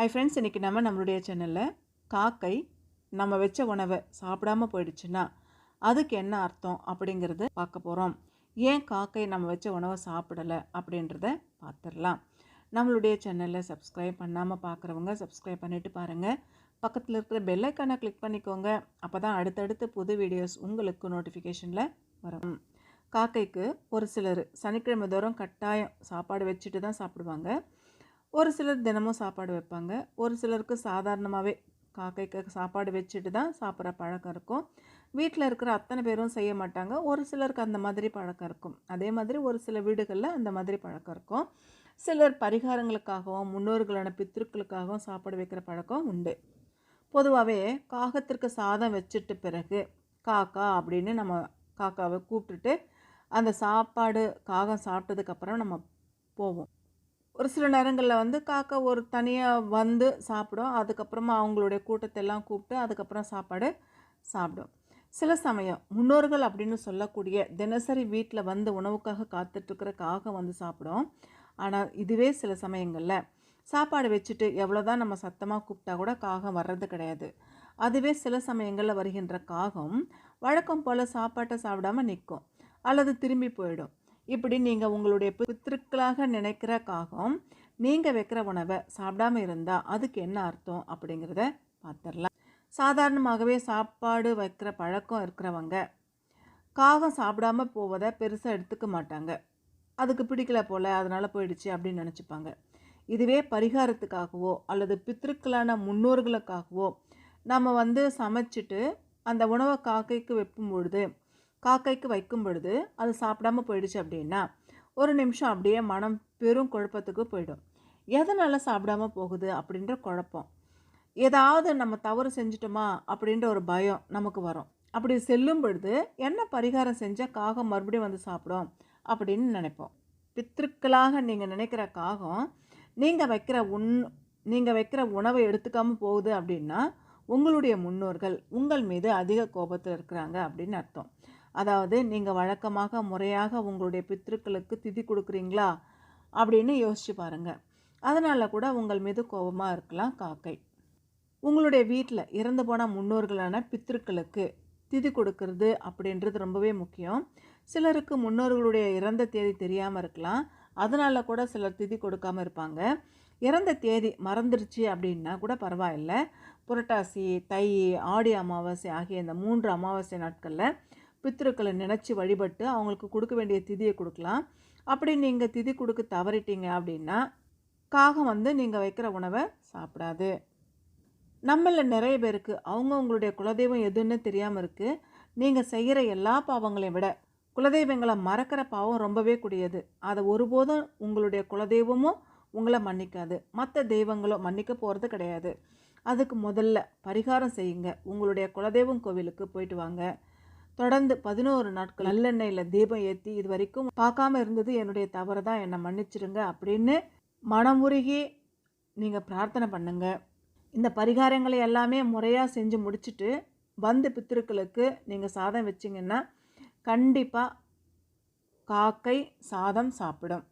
Hi friends இன்றைக்கி நம்ம நம்மளுடைய சேனலில் காக்கை நம்ம வச்ச உணவை சாப்பிடாம போயிடுச்சுன்னா அதுக்கு என்ன அர்த்தம் அப்படிங்கிறது பார்க்க போகிறோம் ஏன் காக்கை நம்ம வச்ச உணவை சாப்பிடலை அப்படின்றத பார்த்துடலாம். நம்மளுடைய சேனலில் சப்ஸ்கிரைப் பண்ணாமல் பார்க்குறவங்க சப்ஸ்கிரைப் பண்ணிவிட்டு பாருங்கள் பக்கத்தில் இருக்கிற பெல்லைக்கானை கிளிக் பண்ணிக்கோங்க. அப்போ தான் அடுத்தடுத்து புது வீடியோஸ் உங்களுக்கு நோட்டிஃபிகேஷனில் வரும். காக்கைக்கு ஒரு சிலர் சனிக்கிழமை தோறும் கட்டாயம் சாப்பாடு வச்சுட்டு தான் சாப்பிடுவாங்க. ஒரு சிலர் தினமும் சாப்பாடு வைப்பாங்க. ஒரு சிலருக்கு சாதாரணமாகவே காக்கைக்கு சாப்பாடு வச்சுட்டு தான் சாப்பிட்ற பழக்கம் இருக்கும். வீட்டில் இருக்கிற அத்தனை பேரும் செய்ய மாட்டாங்க. ஒரு சிலருக்கு அந்த மாதிரி பழக்கம் இருக்கும். அதே மாதிரி ஒரு சில வீடுகளில் அந்த மாதிரி பழக்கம் இருக்கும். சிலர் பரிகாரங்களுக்காகவும் முன்னோர்களான பித்திருக்களுக்காகவும் சாப்பாடு வைக்கிற பழக்கம் உண்டு. பொதுவாகவே காகத்திற்கு சாதம் வச்சுட்டு பிறகு காக்கா அப்படின்னு நம்ம காக்காவை கூப்பிட்டுட்டு அந்த சாப்பாடு காகம் சாப்பிட்டதுக்கப்புறம் நம்ம போவோம். ஒரு சில நேரங்களில் வந்து காக்கா ஒரு தனியாக வந்து சாப்பிடும். அதுக்கப்புறமா அவங்களுடைய கூட்டத்தெல்லாம் கூப்பிட்டு அதுக்கப்புறம் சாப்பாடு சாப்பிடும். சில சமயம் முன்னோர்கள் அப்படின்னு சொல்லக்கூடிய தினசரி வீட்டில் வந்து உணவுக்காக காத்துட்ருக்கிற காகம் வந்து சாப்பிடும். ஆனால் இதுவே சில சமயங்களில் சாப்பாடு வச்சுட்டு எவ்வளோ தான் நம்ம சத்தமாக கூப்பிட்டா கூட காகம் வர்றது கிடையாது. அதுவே சில சமயங்களில் வருகின்ற காகம் வழக்கம் போல் சாப்பாட்டை சாப்பிடாம நிற்கும். அல்லது திரும்பி போயிடும். இப்படி நீங்கள் உங்களுடைய பித்திருக்களாக நினைக்கிற காகம் நீங்கள் வைக்கிற உணவை சாப்பிடாம இருந்தால் அதுக்கு என்ன அர்த்தம் அப்படிங்கிறத பார்த்துடலாம். சாதாரணமாகவே சாப்பாடு வைக்கிற பழக்கம் இருக்கிறவங்க காகம் சாப்பிடாம போவதை பெருசாக எடுத்துக்க மாட்டாங்க. அதுக்கு பிடிக்கல போல் அதனால் போயிடுச்சு அப்படின்னு நினச்சிப்பாங்க. இதுவே பரிகாரத்துக்காகவோ அல்லது பித்திருக்களான முன்னோர்களுக்காகவோ நம்ம வந்து சமைச்சிட்டு அந்த உணவை காக்கைக்கு வைக்கும் பொழுது காக்கைக்கு வைக்கும் பொழுது அது சாப்பிடாம போயிடுச்சு அப்படின்னா ஒரு நிமிஷம் அப்படியே மனம் பெரும் குழப்பத்துக்கு போயிடும். எதனால் சாப்பிடாம போகுது அப்படின்ற குழப்பம். ஏதாவது நம்ம தவறு செஞ்சிட்டோமா அப்படின்ற ஒரு பயம் நமக்கு வரும். அப்படி செல்லும் பொழுது என்ன பரிகாரம் செஞ்சால் காகம் மறுபடியும் வந்து சாப்பிடும் அப்படின்னு நினைப்போம். பித்திருக்களாக நீங்கள் நினைக்கிற காகம் நீங்கள் வைக்கிற உண் நீங்கள் வைக்கிற உணவை எடுத்துக்காமல் போகுது அப்படின்னா உங்களுடைய முன்னோர்கள் உங்கள் மீது அதிக கோபத்தில் இருக்கிறாங்க அப்படின்னு அர்த்தம். அதாவது நீங்கள் வழக்கமாக முறையாக உங்களுடைய பித்திருக்களுக்கு திதி கொடுக்குறீங்களா? அப்படின்னு யோசிச்சு பாருங்கள் அதனால் கூட உங்கள் மீது கோபமாக இருக்கலாம் காக்கை. உங்களுடைய வீட்டில் இறந்து போன முன்னோர்களான பித்திருக்களுக்கு திதி கொடுக்கறது அப்படின்றது ரொம்பவே முக்கியம். சிலருக்கு முன்னோர்களுடைய இறந்த தேதி தெரியாமல் இருக்கலாம். அதனால் கூட சிலர் திதி கொடுக்காமல் இருப்பாங்க. இறந்த தேதி மறந்துருச்சு அப்படின்னா கூட பரவாயில்ல. புரட்டாசி தை ஆடி அமாவாசை ஆகிய இந்த மூன்று அமாவாசை நாட்களில் பித்திருக்களை நினச்சி வழிபட்டு அவங்களுக்கு கொடுக்க வேண்டிய திதியை கொடுக்கலாம். அப்படி நீங்கள் திதி கொடுக்க தவறிட்டீங்க அப்படின்னா காகம் வந்து நீங்கள் வைக்கிற உணவை சாப்பிடாது. நம்மளில் நிறைய பேருக்கு அவங்கவுங்களுடைய குலதெய்வம் எதுன்னு தெரியாமல் இருக்குது நீங்கள் செய்கிற எல்லா பாவங்களையும் விட குலதெய்வங்களை மறக்கிற பாவம் ரொம்பவே கூடியது. அதை ஒருபோதும் உங்களுடைய குலதெய்வமும் உங்களை மன்னிக்காது. மற்ற தெய்வங்களும் மன்னிக்க போகிறது கிடையாது. அதுக்கு முதல்ல பரிகாரம் செய்யுங்க. உங்களுடைய குலதெய்வம் கோவிலுக்கு போயிட்டு வாங்க. தொடர்ந்து பதினோரு நாட்கள் நல்லெண்ணெயில் தீபம் ஏற்றி இது வரைக்கும் பார்க்காம இருந்தது என்னுடைய தவறு தான். என்னை மன்னிச்சிருங்க அப்படின்னு மனமுருகி நீங்கள் பிரார்த்தனை பண்ணுங்கள் இந்த பரிகாரங்களை எல்லாமே முறையாக செஞ்சு முடிச்சுட்டு வந்து பித்திருக்களுக்கு நீங்கள் சாதம் வச்சிங்கன்னா கண்டிப்பாக காக்கை சாதம் சாப்பிடும்.